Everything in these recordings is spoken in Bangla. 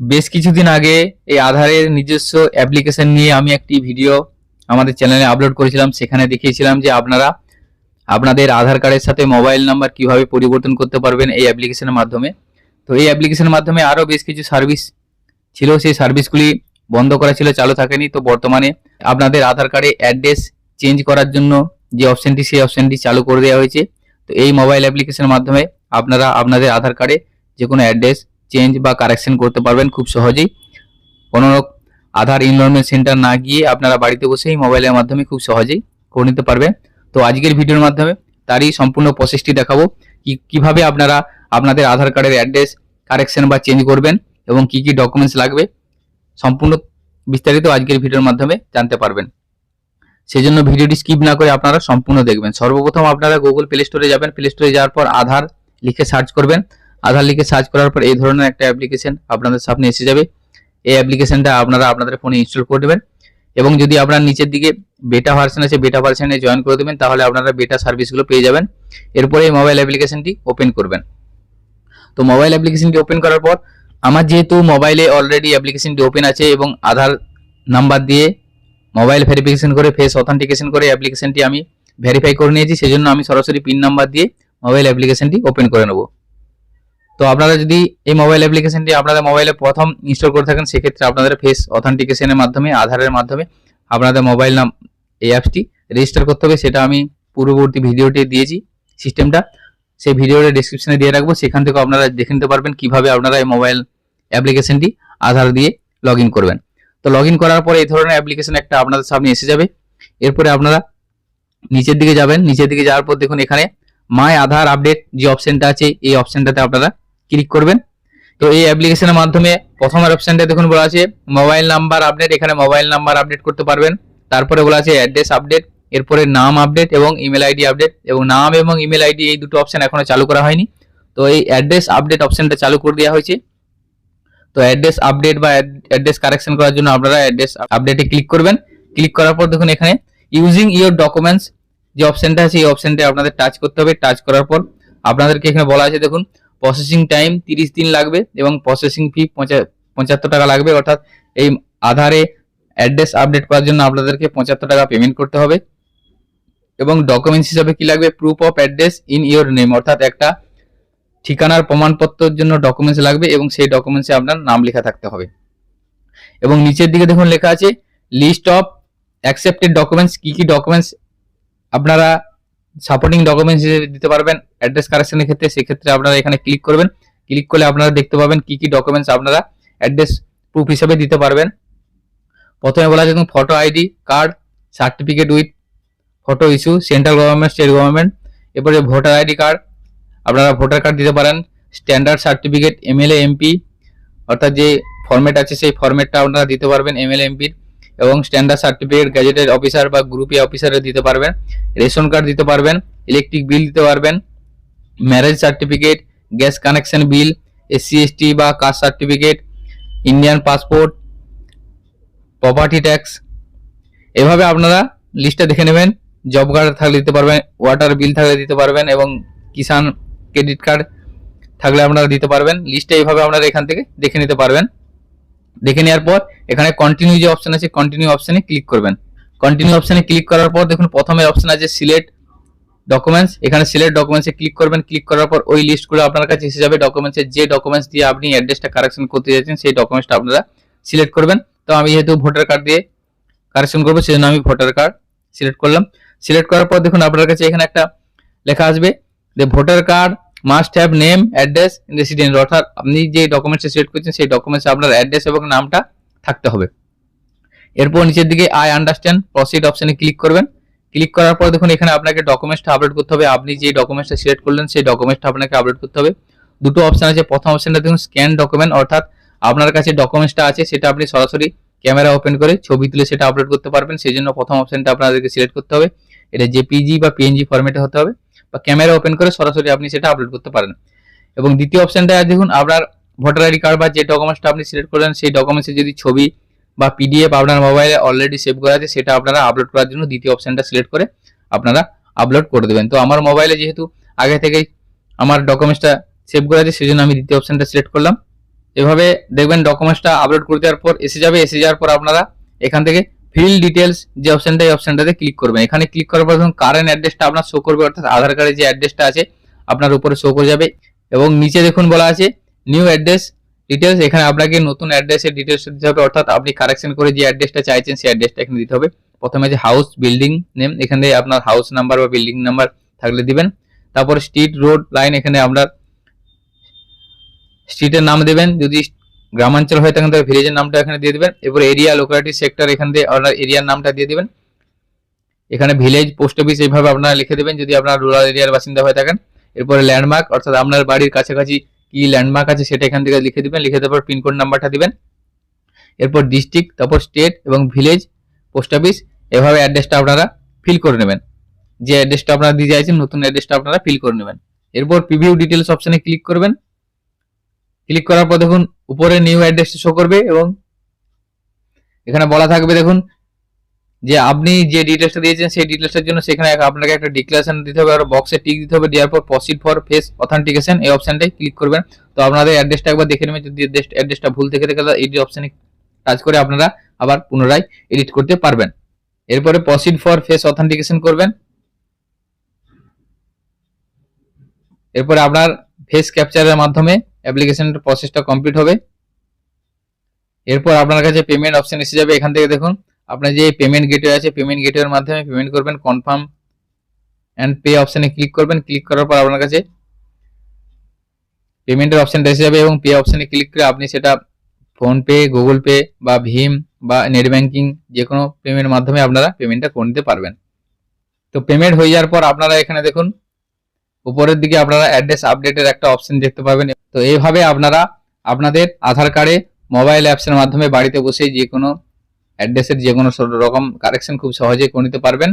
বেশ কিছুদিন আগে এই আধারের নিজস্ব অ্যাপ্লিকেশন নিয়ে আমি একটি ভিডিও আমাদের চ্যানেলে আপলোড করেছিলাম। সেখানে দেখিয়েছিলাম যে আপনারা আপনাদের আধার কার্ডের সাথে মোবাইল নাম্বার কীভাবে পরিবর্তন করতে পারবেন এই অ্যাপ্লিকেশনের মাধ্যমে। তো এই অ্যাপ্লিকেশনের মাধ্যমে আরও বেশ কিছু সার্ভিস ছিল। সেই সার্ভিসগুলি বন্ধ করা ছিল, চালু থাকেনি। তো বর্তমানে আপনাদের আধার কার্ডে অ্যাড্রেস চেঞ্জ করার জন্য যে অপশনটি সেই অপশনটি চালু করে দেওয়া হয়েছে। তো এই মোবাইল অ্যাপ্লিকেশনের মাধ্যমে আপনারা আপনাদের আধার কার্ডে যে কোনো অ্যাড্রেস চেঞ্জ বা কারেকশন করতে পারবেন খুব সহজেই। কোনো আধার ইনরোলমেন্ট সেন্টার না গিয়ে আপনারা বাড়িতে বসেই মোবাইলের মাধ্যমে খুব সহজেই করে নিতে পারবেন। তো আজকের ভিডিওর মাধ্যমে তারই সম্পূর্ণ প্রসেসটি দেখাবো, কি, কীভাবে আপনারা আপনাদের আধার কার্ডের অ্যাড্রেস কারেকশন বা চেঞ্জ করবেন এবং কি কি ডকুমেন্টস লাগবে, সম্পূর্ণ বিস্তারিত আজকের ভিডিওর মাধ্যমে জানতে পারবেন। সেই জন্য ভিডিওটি স্কিপ না করে আপনারা সম্পূর্ণ দেখবেন। সর্বপ্রথম আপনারা গুগল প্লে স্টোরে যাবেন। প্লে স্টোরে যাওয়ার পর আধার লিখে সার্চ করবেন। আধার লিখে সার্চ করার পর এই ধরনের একটা অ্যাপ্লিকেশন আপনাদের সামনে এসে যাবে। এই অ্যাপ্লিকেশনটা আপনারা আপনাদের ফোনে ইনস্টল করে দেবেন এবং যদি আপনার নিচের দিকে বেটা ভার্সন আছে বেটা ভার্সনে জয়েন করে দেবেন, তাহলে আপনারা বেটা সার্ভিসগুলো পেয়ে যাবেন। এরপরে এই মোবাইল অ্যাপ্লিকেশনটি ওপেন করবেন। তো মোবাইল অ্যাপ্লিকেশনটি ওপেন করার পর আমার যেহেতু মোবাইলে অলরেডি অ্যাপ্লিকেশনটি ওপেন আছে এবং আধার নাম্বার দিয়ে মোবাইল ভেরিফিকেশন করে ফেস অথেন্টিকেশন করে অ্যাপ্লিকেশনটি আমি ভেরিফাই করে নিয়েছি, সেজন্য আমি সরাসরি পিন নাম্বার দিয়ে মোবাইল অ্যাপ্লিকেশনটি ওপেন করে নেব। তো আপনারা যদি এই মোবাইল অ্যাপ্লিকেশনটি আপনাদের মোবাইলে প্রথম ইনস্টল করে থাকেন, সেক্ষেত্রে আপনাদের ফেস অথেন্টিকেশনের মাধ্যমে, আধারের মাধ্যমে আপনাদের মোবাইল নাম এই অ্যাপসটি রেজিস্টার করতে হবে। সেটা আমি পূর্ববর্তী ভিডিওটি দিয়েছি সিস্টেমটা সেই ভিডিওটা ডিসক্রিপশনে দিয়ে রাখব। সেখান থেকে আপনারা দেখে নিতে পারবেন কীভাবে আপনারা এই মোবাইল অ্যাপ্লিকেশনটি আধার দিয়ে লগ করবেন। তো লগ করার পরে এই ধরনের অ্যাপ্লিকেশন একটা আপনাদের সামনে এসে যাবে। এরপরে আপনারা নিচের দিকে যাবেন। নিচের দিকে যাওয়ার পর দেখুন এখানে মাই আধার আপডেট যে অপশনটা আছে, এই অপশনটাতে আপনারা ক্লিক করবেন। তো এই অ্যাপ্লিকেশনের মাধ্যমে প্রথমের অপশনটা দেখুন বলা আছে মোবাইল নাম্বার আপডেট এখানে মোবাইল নাম্বার আপডেট করতে পারবেন। তারপরে বলা আছে অ্যাড্রেস আপডেট এরপরে নাম আপডেট এবং ইমেল আইডি আপডেট এবং নাম এবং ইমেল আইডি এই দুটো অপশন এখনও চালু করা হয়নি। তো এই অ্যাড্রেস আপডেট অপশনটা চালু করে দেওয়া হয়েছে। তো অ্যাড্রেস আপডেট বা অ্যাড্রেস কারেকশন করার জন্য আপনারা অ্যাড্রেস আপডেটে ক্লিক করবেন। ক্লিক করার পর দেখুন এখানে ইউজিং ইওর ডকুমেন্টস যে অপশনটা আছে, এই অপশনটা আপনাদের টাচ করতে হবে। টাচ করার পর আপনাদেরকে এখানে বলা আছে দেখুন প্রসেসিং টাইম তিরিশ দিন লাগবে এবং প্রসেসিং ফি পঁচাত্তর টাকা লাগবে। অর্থাৎ এই আধারে অ্যাড্রেস আপডেট করার জন্য আপনাদেরকে পঁচাত্তর টাকা পেমেন্ট করতে হবে। এবং ডকুমেন্টস হিসাবে কি লাগবে? Proof of address in your name অর্থাৎ একটা ঠিকানার প্রমাণপত্রের জন্য ডকুমেন্টস লাগবে এবং সেই ডকুমেন্টসে আপনার নাম লেখা থাকতে হবে। এবং নিচের দিকে দেখুন লেখা আছে লিস্ট অফ অ্যাকসেপ্টেড ডকুমেন্টস কি কি ডকুমেন্টস আপনারা সাপোর্টিং ডকুমেন্টস হিসেবে দিতে পারবেন অ্যাড্রেস কারেকশনের ক্ষেত্রে, সেক্ষেত্রে আপনারা এখানে ক্লিক করবেন। ক্লিক করলে আপনারা দেখতে পাবেন কি কি ডকুমেন্টস আপনারা অ্যাড্রেস প্রুফ হিসেবে দিতে পারবেন। প্রথমে বলা আছে photo ID card certificate with photo issue central government state government এরপরে ভোটার আইডি কার্ড আপনারা ভোটার কার্ড দিতে পারেন। স্ট্যান্ডার্ড সার্টিফিকেট এমএলএ এমপি অর্থাৎ যে ফরম্যাট আছে, সেই ফরম্যাটটা আপনারা দিতে পারবেন এমএলএ এমপির এবং স্ট্যান্ডার্ড সার্টিফিকেট গ্যাজেটেড অফিসার বা গ্রুপ অফিসারে দিতে পারবেন। রেশন কার্ড দিতে পারবেন ইলেকট্রিক বিল দিতে পারবেন marriage certificate gas connection bill SC ST বা caste certificate Indian passport property tax এভাবে আপনারা লিস্টটা দেখে নেবেন জব কার্ড থাকলে দিতে পারবেন ওয়াটার বিল থাকলে দিতে পারবেন এবং কিষাণ ক্রেডিট কার্ড থাকলে আপনারা দিতে পারবেন। লিস্টটা এইভাবে আপনারা এখান থেকে দেখে নিতে পারবেন। দেখে নেওয়ার পর এখানে কন্টিনিউ যে অপশন আছে কন্টিনিউ অপশনে ক্লিক করবেন। কন্টিনিউ অপশনে ক্লিক করার পর দেখুন, প্রথমে অপশন আছে সিলেক্ট ডকুমেন্টস এখানে সিলেক্ট ডকুমেন্টসে ক্লিক করবেন। ক্লিক করার পর ওই লিস্টগুলো আপনার কাছে এসে যাবে। ডকুমেন্টসের যে ডকুমেন্টস দিয়ে আপনি অ্যাড্রেসটা কারেকশন করতে যাচ্ছেন, সেই ডকুমেন্টসটা আপনারা সিলেক্ট করবেন। তো আমি যেহেতু ভোটার কার্ড দিয়ে কারেকশন করব, সেজন্য আমি ভোটার কার্ড সিলেক্ট করলাম। সিলেক্ট করার পর দেখুন, আপনার কাছে এখানে একটা লেখা আসবে যে voter card must have name address resident অর্থাৎ আপনি যে ডকুমেন্টস সিলেক্ট করছেন, সেই ডকুমেন্টসে আপনার অ্যাড্রেস এবং নামটা থাকতে হবে। এরপর নিচের দিকে আই আন্ডারস্ট্যান্ড প্রসিড অপশানে ক্লিক করবেন। ক্লিক করার পর দেখুন, এখানে আপনাকে ডকুমেন্টসটা আপলোড করতে হবে। আপনি যে ডকুমেন্টসটা সিলেক্ট করলেন, সেই ডকুমেন্টসটা আপনাকে আপলোড করতে হবে। দুটো অপশান আছে। প্রথম অপশনটা দেখুন স্ক্যান ডকুমেন্ট অর্থাৎ আপনার কাছে ডকুমেন্টসটা আছে, সেটা আপনি সরাসরি ক্যামেরা ওপেন করে ছবি তুলে সেটা আপলোড করতে পারবেন। সেই জন্য প্রথম অপশনটা আপনাদেরকে সিলেক্ট করতে হবে। এটা জেপিজি বা পিএনজি ফরম্যাটে হতে হবে। বা ক্যামেরা ওপেন করে সরাসরি আপনি সেটা আপলোড করতে পারেন। এবং দ্বিতীয় অপশনটা দেখুন, আপনার ভোটার আইডি কার্ড বা যে ডকুমেন্টসটা আপনি সিলেক্ট করলেন, সেই ডকুমেন্টসে যদি ছবি বা পিডিএফ আপনার মোবাইলে অলরেডি সেভ করা আছে, সেটা আপনারা আপলোড করার জন্য দ্বিতীয় অপশনটা সিলেক্ট করে আপনারা আপলোড করে দেবেন। তো আমার মোবাইলে যেহেতু আগে থেকেই আমার ডকুমেন্টসটা সেভ করা আছে সেই জন্য আমি দ্বিতীয় অপশনটা সিলেক্ট করলাম। এভাবে দেখবেন ডকুমেন্টসটা আপলোড করে দেওয়ার পর, এসে যাবে, এসে যাওয়ার পর আপনারা এখান থেকে ফিল ডিটেলস যে অপশনটা এই অপশনটাতে ক্লিক করবেন। এখানে ক্লিক করার পর দেখুন কারেন্ট অ্যাড্রেসটা আপনার শো করবে, অর্থাৎ আধার কার্ডের যে অ্যাড্রেসটা আছে, আপনার উপরে শো করে যাবে। এবং নিচে দেখুন বলা আছে নিউ অ্যাড্রেস ডিটেলস এখানে আপনাকে নতুন অ্যাড্রেসের ডিটেলস দিতে হবে, অর্থাৎ আপনি কারেকশন করে যে অ্যাড্রেসটা চাইছেন, সেই অ্যাড্রেসটা এখানে দিতে হবে। প্রথমে যে হাউস বিল্ডিং নেম এখানে আপনার হাউস নাম্বার বা বিল্ডিং নাম্বার থাকলে দিবেন। তারপর স্ট্রিট রোড লাইন এখানে আপনার স্ট্রিটের নাম দেবেন। যদি গ্রামাঞ্চল হয়ে থাকেন, তাহলে ভিলেজের নামটা এখানে দিয়ে দেবেন। এরপর এরিয়া লোকালিটি সেক্টর এখান দিয়ে আপনার এরিয়ার নামটা দিয়ে দেবেন। এখানে ভিলেজ পোস্ট অফিস এইভাবে আপনারা লিখে দেবেন, যদি আপনার রুরাল এরিয়ার বাসিন্দা হয়ে থাকেন। এরপরে ল্যান্ডমার্ক অর্থাৎ আপনার বাড়ির কাছাকাছি কি ল্যান্ডমার্ক আছে সেটা এখান থেকে লিখে দেবেন, লিখে দেওয়ার পর পিনকোড নাম্বারটা দিবেন। এরপর ডিস্ট্রিক্ট তারপর স্টেট এবং ভিলেজ পোস্ট অফিস এভাবে অ্যাড্রেসটা আপনারা ফিল করে নেবেন। যে অ্যাড্রেসটা আপনারা দিয়ে চাইছেন নতুন অ্যাড্রেসটা আপনারা ফিল করে নেবেন। এরপর প্রিভিউ ডিটেলস অপশানে ক্লিক করবেন। ক্লিক করার পর দেখুন উপরে নিউ অ্যাড্রেসটা শো করবে এবং এখানে বলা থাকবে দেখুন যে আপনি যে ডিটেলসটা দিয়েছেন সেই ডিটেলসের জন্য সেখানে আপনাকে একটা ডিক্লারেশন দিতে হবে, আর বক্সে টিক দিতে হবে, দেওয়ার পর প্রসিড ফর ফেস অথেন্টিকেশন এই অপশনটাই ক্লিক করবেন। তো আপনাদের অ্যাড্রেসটা একবার দেখে নেবেন, যদি অ্যাড্রেসটা ভুল থেকে থাকে এই অপশনে টাচ করে আপনারা আবার পুনরায় এডিট করতে পারবেন। এরপরে প্রসিড ফর ফেস অথেন্টিকেশন করবেন। এরপরে আপনার ফেস ক্যাপচারের মাধ্যমে অ্যাপ্লিকেশনের প্রসেসটা কমপ্লিট হবে। এরপর আপনার কাছে পেমেন্ট অপশন এসে যাবে এখান থেকে দেখুন। আপনার যে পেমেন্ট গেটওয়ে আছে পেমেন্ট গেটওয়ের মাধ্যমে পেমেন্ট করবেন কনফার্ম অ্যান্ড পে অপশানে ক্লিক করবেন। ক্লিক করার পর আপনার কাছে পেমেন্টের অপশানটা এসে যাবে এবং পে অপশানে ক্লিক করে আপনি সেটা ফোনপে গুগল পে বা ভীম বা নেট ব্যাঙ্কিং যে কোনো পেমেন্টের মাধ্যমে আপনারা পেমেন্টটা করে নিতে পারবেন। তো পেমেন্ট হয়ে যাওয়ার পর আপনারা এখানে দেখুন উপরের দিকে আপনারা অ্যাড্রেস আপডেটের একটা অপশন দেখতে পাবেন। তো এইভাবে আপনারা আপনাদের আধার কার্ডে মোবাইল অ্যাপসের মাধ্যমে বাড়িতে বসে যে কোনো অ্যাড্রেসের যে কোনো রকম কারেকশন খুব সহজেই করে নিতে পারবেন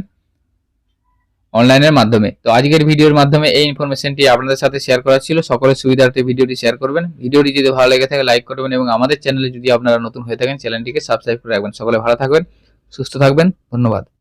অনলাইনের মাধ্যমে। তো আজকের ভিডিওর মাধ্যমে এই ইনফরমেশনটি আপনাদের সাথে শেয়ার করা ছিল। সকলের সুবিধার্থে ভিডিওটি শেয়ার করবেন। ভিডিওটি যদি ভালো লেগে থাকে লাইক করবেন এবং আমাদের চ্যানেলে যদি আপনারা নতুন হয়ে থাকেন চ্যানেলটিকে সাবস্ক্রাইব করে রাখবেন। সকলে ভালো থাকবেন, সুস্থ থাকবেন। ধন্যবাদ।